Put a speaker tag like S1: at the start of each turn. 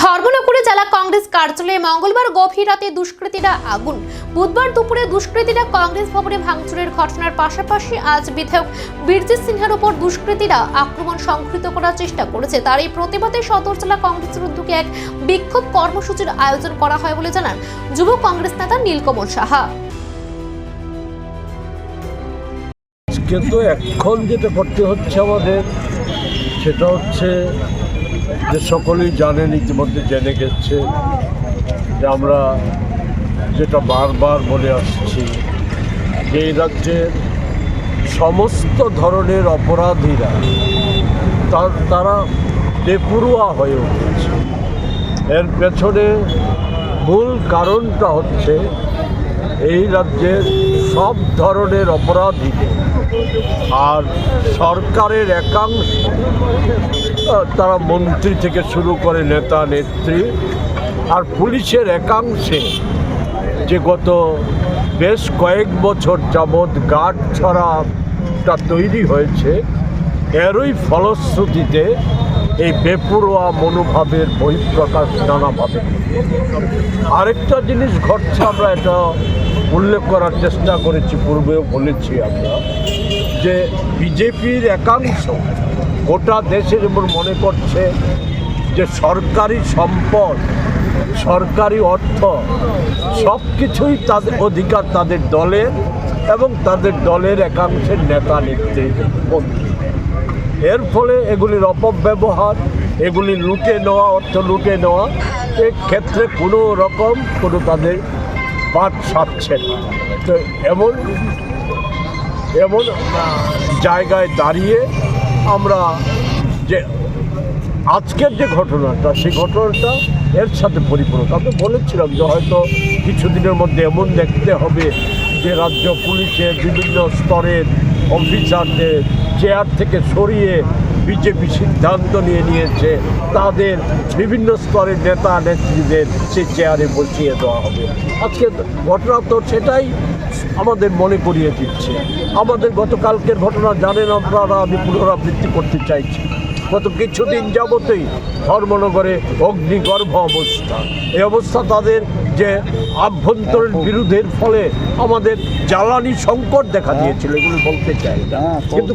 S1: ধর্মনগরে জেলা কংগ্রেস কার্যালয়ে মঙ্গলবার গভীর রাতে দুষ্কৃতীরা আগুন। বুধবার দুপুরে দুষ্কৃতীরা কংগ্রেস ভবনে ভাঙচুরের ঘটনার পাশাপাশি আজ বিধায়ক বীরজিৎ সিনহার উপর দুষ্কৃতীরা আক্রমণ সংঘটিত করার চেষ্টা করেছে। তার এই প্রতিবাদে সদর জেলা কংগ্রেসের উদ্যোগে এক বিক্ষোভ কর্মসূচির আয়োজন করা হয় বলে জানান যুব কংগ্রেস নেতা নীলকমল সাহা।
S2: কিন্তু এখন যেটা করতে হচ্ছে আমাদের, সেটা হচ্ছে যে সকলেই জানেন ইতিমধ্যে জেনে গেছে যে আমরা যেটা বারবার বলে আসছি যে এই রাজ্যের সমস্ত ধরনের অপরাধীরা তার তারা বেপরুয়া হয়ে উঠেছে। এর পেছনে মূল কারণটা হচ্ছে এই রাজ্যের সব ধরনের অপরাধীদের আর সরকারের একাংশ তারা মন্ত্রী থেকে শুরু করে নেতা, নেত্রী আর পুলিশের একাংশে যে গত বেশ কয়েক বছর যাবৎ গাঢ় ছড়াটা তৈরি হয়েছে, এরই ফলশ্রুতিতে এই বেপরোয়া মনোভাবের বহিঃপ্রকাশ নানাভাবে। আরেকটা জিনিস ঘটছে, আমরা এটা উল্লেখ করার চেষ্টা করেছি, পূর্বেও বলেছি আমরা, যে বিজেপির একাংশ গোটা দেশের যেমন মনে করছে যে সরকারি সম্পদ, সরকারি অর্থ সব কিছুই তাদের অধিকার তাদের দলের এবং তাদের দলের একাংশের নেতা মধ্যে এর ফলে এগুলির অপব্যবহার, এগুলি লুটে নেওয়া, অর্থ লুটে নেওয়া ক্ষেত্রে কোনো রকম কোনো তাদের পাঠ সারছে না। তো এমন এমন জায়গায় দাঁড়িয়ে আমরা যে আজকের যে ঘটনাটা, সেই ঘটনাটা এর সাথে পরিপূরক। আমি বলেছিলাম যে হয়তো কিছুদিনের মধ্যে এমন দেখতে হবে যে রাজ্য পুলিশের বিভিন্ন স্তরের অফিসারদের চেয়ার থেকে সরিয়ে বিজেপি সিদ্ধান্ত নিয়ে নিয়েছে। তাদের বিভিন্ন স্তরের নেতা নেত্রীদের সেই চেয়ারে বসিয়ে দেওয়া হবে। আজকে ঘটনা তো সেটাই আমাদের মনে করিয়ে দিচ্ছে। আমাদের গতকালকের ঘটনা জানেন আপনারা, আমি পুনরাবৃত্তি করতে চাইছি। গত কিছুদিন যাবতেই ধর্মনগরে অগ্নিগর্ভ অবস্থা। এই অবস্থা তাদের যে আভ্যন্তরীণ বিরোধের ফলে আমাদের জ্বালানি সংকট দেখা দিয়েছিল, এগুলো বলতে চাই। কিন্তু